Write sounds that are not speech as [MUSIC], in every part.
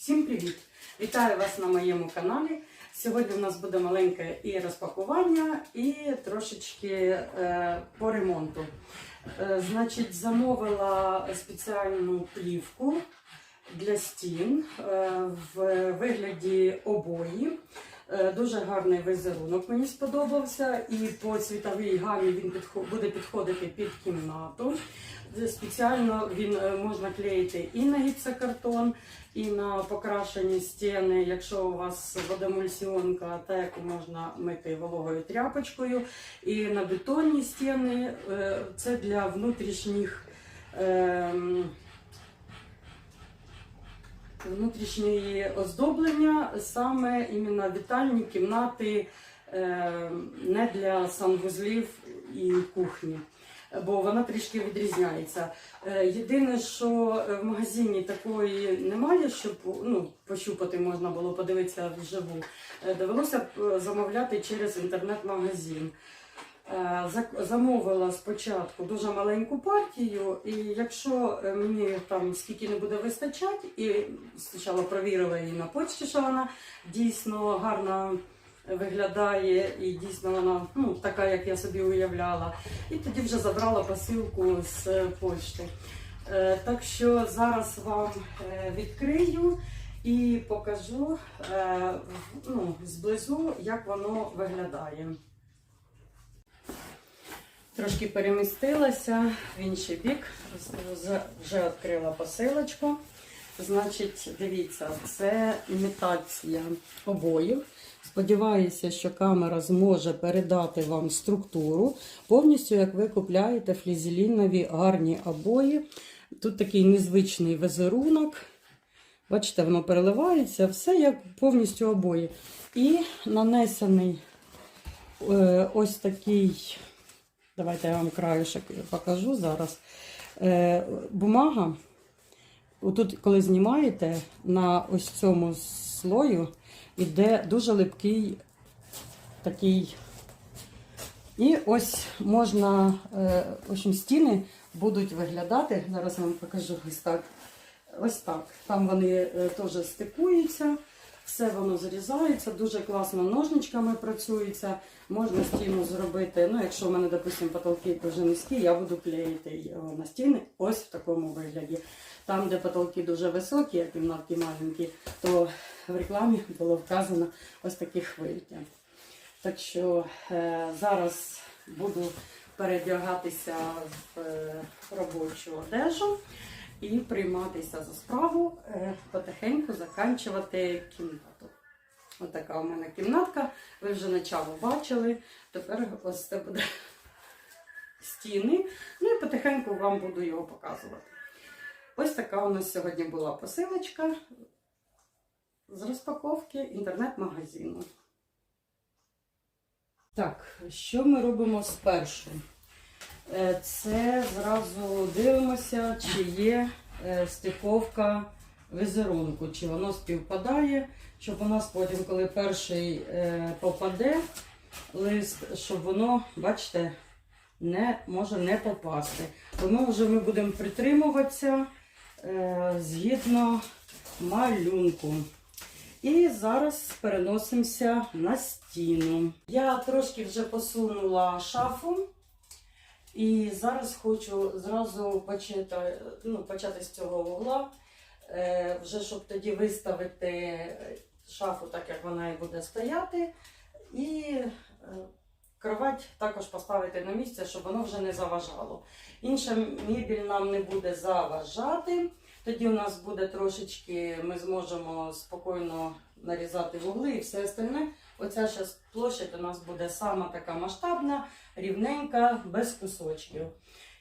Всім привіт! Вітаю вас на моєму каналі. Сьогодні у нас буде маленьке і розпакування, і трошечки е, по ремонту. Е, значить, замовила спеціальну плівку для стін е, в вигляді обої. Е, Дуже гарний візерунок мені сподобався, і по світовій гамі він підхо- буде підходити під кімнату. Е, Спеціально він е, можна клеїти і на гіпсокартон, і на покрашені стіни, якщо у вас водоемульсіонка, та яку можна мити вологою тряпочкою. І на бетонні стіни це для внутрішніх. ем, внутрішньої оздоблення, саме іменно вітальні кімнати е, не для санвузлів і кухні. Бо вона трішки відрізняється. Е, Єдине, що в магазині такої немає, щоб ну, пощупати можна було подивитися вживу. Е, Довелося замовляти через інтернет-магазин. Е, Замовила спочатку дуже маленьку партію, і якщо е, мені там скільки не буде вистачати, і спочатку провірила її на почті, що вона дійсно гарно виглядає і дійсно вона ну, така, як я собі уявляла. І тоді вже забрала посилку з е, почти. Так що зараз вам відкрию і покажу ну, зблизу, як воно виглядає. Трошки перемістилася в інший бік, вже відкрила посилочку. Значить, дивіться, це імітація обоїв. Сподіваюся, що камера зможе передати вам структуру, повністю як ви купляєте флізелінові гарні обої. Тут такий незвичний візерунок. Бачите, воно переливається, все як повністю обої. І нанесений е, ось такий. Давайте я вам краюшок покажу зараз. Е, бумага, отут, коли знімаєте, на ось цьому слою іде дуже липкий такий. І ось можна, е, в общем, стіни будуть виглядати. Зараз я вам покажу ось так. Ось так. Там вони е, теж стикуються, все воно зрізається, дуже класно ножничками працюється. Можна стіну зробити. Ну, якщо в мене, допустимо, потолки дуже низькі, я буду клеїти його на стіни ось в такому вигляді. Там, де потолки дуже високі, а кімнатки маленькі, то в рекламі було вказано ось такі хвильки. Так що е, зараз буду передягатися в е, робочу одежу і прийматися за справу, е, потихеньку заканчувати кімнату. Ось така у мене кімнатка. Ви вже начало бачили. Тепер ось це буде [LAUGHS] стіни. Ну і потихеньку вам буду його показувати. Ось така у нас сьогодні була посилочка з розпаковки інтернет-магазину. Так, що ми робимо спершу? Е, Це зразу дивимося, чи є е, стиковка візерунку, чи воно співпадає, щоб у нас потім, коли перший е, попаде лист, щоб воно, бачите, не може не попасти. Тому вже ми будемо притримуватися згідно малюнку. І зараз переносимося на стіну. Я трошки вже посунула шафу. І зараз хочу зразу почати, ну, почати з цього вугла, е, вже щоб тоді виставити шафу так, як вона і буде стояти. І е, кровать також поставити на місце, щоб воно вже не заважало. Інша мебіль нам не буде заважати. Тоді у нас буде трошечки, ми зможемо спокійно нарізати вугли і все остальне. Оця зараз площадь у нас буде сама така масштабна, рівненька, без кусочків.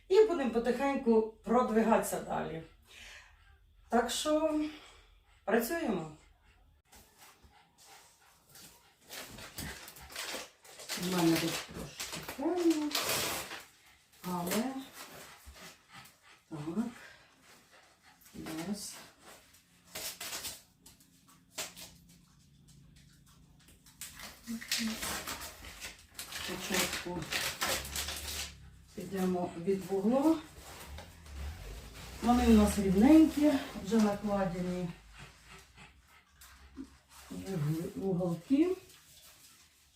І будемо потихеньку продвигатися далі. Так що працюємо. У мене тут трошки темно, але так. Зараз. Спочатку підемо від вугла. Вони у нас рівненькі, вже накладені уголки.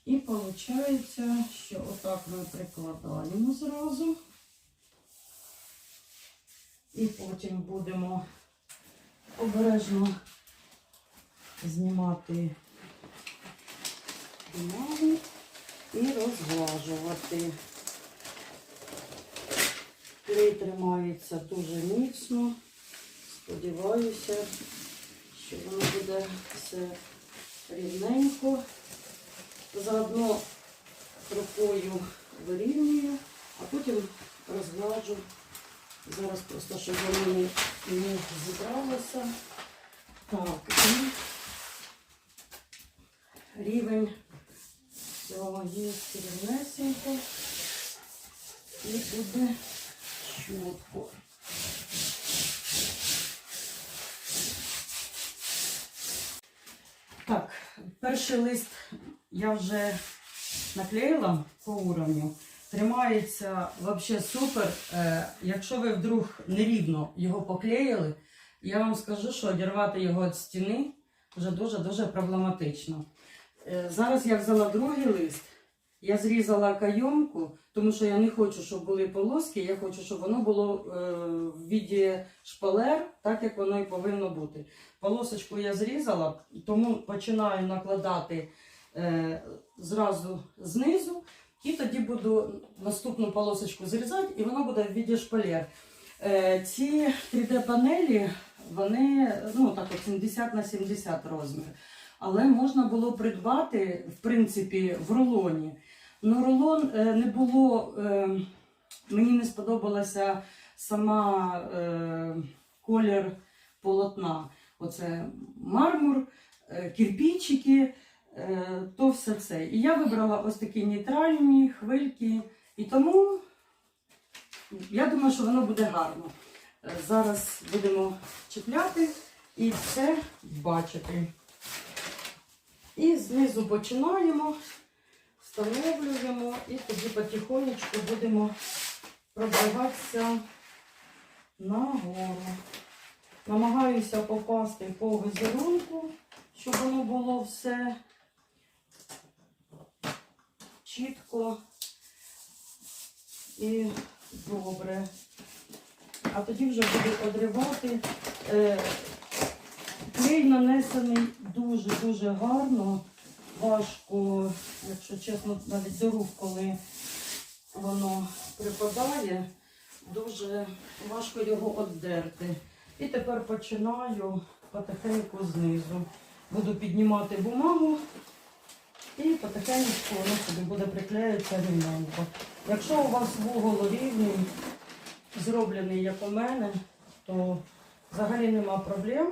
І виходить, що отак ми прикладаємо зразу. І потім будемо обережно знімати бумагу і розглажувати. Клей тримається дуже міцно. Сподіваюся, що воно буде все рівненько. Заодно рукою вирівнюю, а потім розгладжу. Зараз просто, щоб воно не зібралося. Так, і рівень цього є рівнесенько. І буде чітко. Так, перший лист я вже наклеїла по уровню. Тримається взагалі супер. Е, якщо ви вдруг нерівно його поклеїли, я вам скажу, що одірвати його від стіни вже дуже-дуже проблематично. Е, зараз я взяла другий лист, я зрізала кайомку, тому що я не хочу, щоб були полоски, я хочу, щоб воно було е, в віді шпалер, так як воно і повинно бути. Полосочку я зрізала, тому починаю накладати е, зразу знизу, і тоді буду наступну полосочку зрізати, і воно буде в віді шпалер. Ці 3D-панелі, вони ну, так 70 на 70 розмір. Але можна було придбати, в принципі, в рулоні. Ну, рулон е, не було, е, мені не сподобалася сама е, колір полотна. Оце мармур, кирпичики, е, то все це. І я вибрала ось такі нейтральні хвильки. І тому я думаю, що воно буде гарно. Зараз будемо чіпляти і все бачити. І знизу починаємо, встановлюємо і тоді потихонечку будемо пробиватися нагору. Намагаюся попасти по візерунку, щоб воно було все чітко і добре. А тоді вже буду одривати. Клей нанесений дуже-дуже гарно. Важко, якщо чесно, навіть до рук, коли воно припадає, дуже важко його оддерти. І тепер починаю потихеньку знизу. Буду піднімати бумагу і потихеньку воно собі буде приклеїтися рівненько. Якщо у вас вугол рівний, зроблений як у мене, то взагалі нема проблем.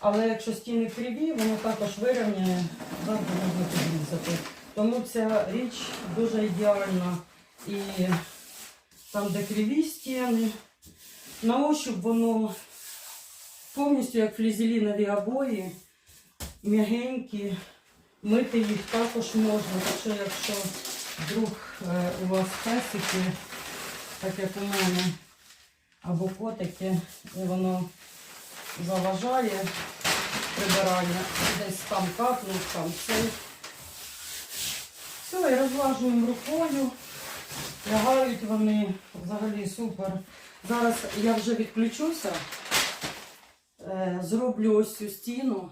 Але якщо стіни криві, воно також вирівняє, завжди можна підрізати. Тому ця річ дуже ідеальна і там, де криві стіни. На ощуп воно повністю як флізелінові обої, м'ягенькі. Мити їх також можна. Що якщо вдруг е, у вас песики, так як у мене, або котики, і воно заважає прибирання. Десь там капнув, там цей. Все, і розлажуємо рукою. Лягають вони взагалі супер. Зараз я вже відключуся, е, зроблю ось цю стіну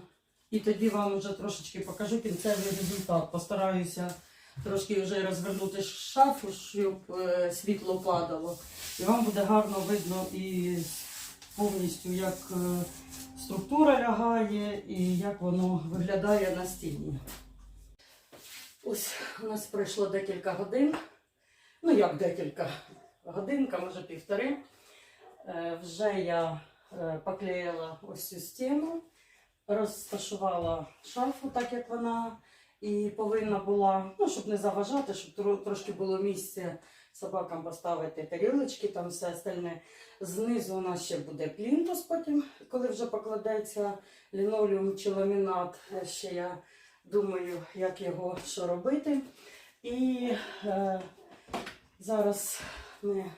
і тоді вам вже трошечки покажу кінцевий результат. Постараюся трошки вже розвернути шафу, щоб е, світло падало. І вам буде гарно видно і повністю, як е, структура лягає і як воно виглядає на стіні. Ось у нас пройшло декілька годин. Ну, як декілька годинка, може півтори. Е, Вже я е, поклеїла ось цю стіну, розташувала шафу, так як вона і повинна була, ну, щоб не заважати, щоб трошки було місце собакам поставити тарілочки, там все остальне. Знизу у нас ще буде плінтус потім, коли вже покладеться лінолеум чи ламінат. Е, Ще я думаю, як його що робити. І е, зараз ми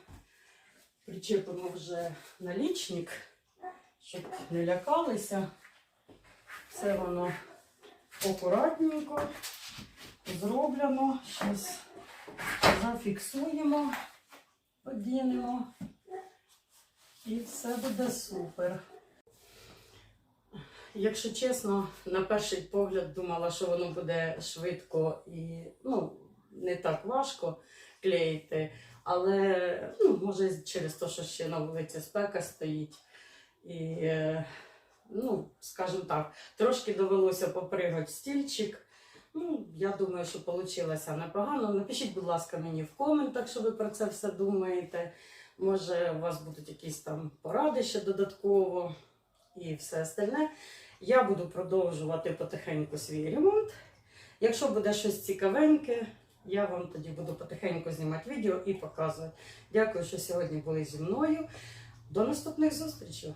причепимо вже налічник, щоб не лякалися. Все воно акуратненько зроблено. Зараз зафіксуємо, подінемо. І все буде супер. Якщо чесно, на перший погляд думала, що воно буде швидко і ну, не так важко клеїти. Але ну, може через те, що ще на вулиці спека стоїть. І, е, ну, скажімо так, трошки довелося попригати стільчик. Ну, я думаю, що вийшло непогано. Напишіть, будь ласка, мені в коментах, що ви про це все думаєте. Може, у вас будуть якісь там поради ще додатково і все остальне. Я буду продовжувати потихеньку свій ремонт. Якщо буде щось цікавеньке, я вам тоді буду потихеньку знімати відео і показувати. Дякую, що сьогодні були зі мною. До наступних зустрічей!